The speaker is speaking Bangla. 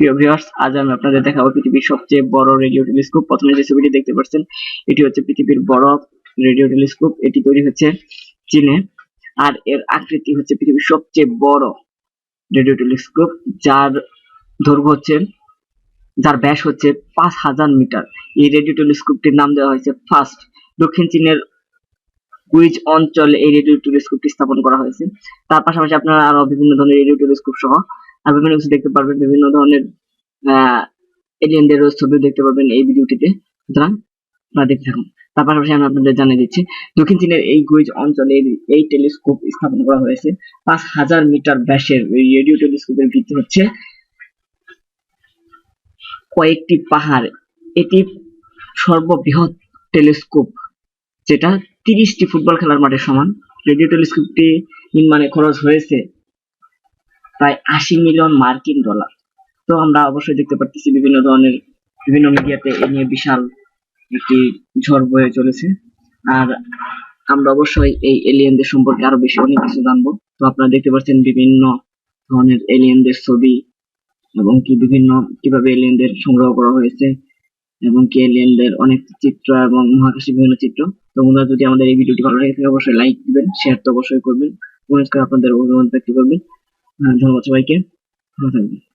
প্রিয় ভিউয়ার্স আজ আমি আপনাদের দেখাবো পৃথিবীর সবচেয়ে বড় রেডিও টেলিস্কোপ প্রথমে যে ছবিটি দেখতে পাচ্ছেন, এটি হচ্ছে পৃথিবীর বড় রেডিও টেলিস্কোপ এটি তৈরি হচ্ছে চীনে, আর এর আকৃতি হচ্ছে পৃথিবীর সবচেয়ে বড় রেডিও টেলিস্কোপ যার দৈর্ঘ্য হচ্ছে, যার ব্যাস হচ্ছে পাঁচ হাজার মিটার। এই রেডিও টেলিস্কোপটির নাম দেওয়া হয়েছে ফার্স্ট দক্ষিণ চীনের কুইজ অঞ্চলে এই রেডিও টেলিস্কোপটি স্থাপন করা হয়েছে। তার পাশাপাশি আপনারা আরও বিভিন্ন ধরনের রেডিও টেলিস্কোপ সহ বিভিন্ন কিছু দেখতে পারবেন বিভিন্ন ধরনের এলিয়েনদের ছবি দেখতে পারবেন এই ভিডিওটিতে। সুতরাং আপনারা দেখতে থাকুন। তার পাশাপাশি আমি আপনাদের জানিয়ে দিচ্ছি, দক্ষিণ চীনের এই গুইজ অঞ্চলে এই- টেলিস্কোপ স্থাপন করা হয়েছে। পাঁচ হাজার মিটার ব্যাসের রেডিও টেলিস্কোপের ভিত্তি হচ্ছে। কয়েকটি পাহাড়, এটি সর্ববৃহৎ টেলিস্কোপ, যেটা তিরিশটি ফুটবল খেলার মাঠের সমান। রেডিও টেলিস্কোপটি নির্মাণে খরচ হয়েছে প্রায় আশি মিলিয়ন মার্কিন ডলার। তো আমরা অবশ্যই দেখতে পাচ্ছি বিভিন্ন ধরনের, বিভিন্ন মিডিয়াতে এ নিয়ে বিশাল একটি ঝড় বয়ে চলেছে। আর আমরা অবশ্যই এই এলিয়েনদের সম্পর্কে আরও বেশি অনেক কিছু জানব। তো আপনারা দেখতে পাচ্ছেন বিভিন্ন ধরনের এলিয়েনদের ছবি এবং কি বিভিন্ন, কীভাবে এলিয়েনদের সংগ্রহ করা হয়েছে এবং কি এলিয়েনদের অনেক চিত্র এবং মহাকাশের বিভিন্ন চিত্র। তো বন্ধুরা, যদি আমাদের এই ভিডিওটি ভালো লাগে থাকে, অবশ্যই লাইক দিবেন শেয়ার তো অবশ্যই করবেন। কমেন্ট আপনাদের অভিমত ব্যক্ত করবেন। なんぞおちはいけまさに。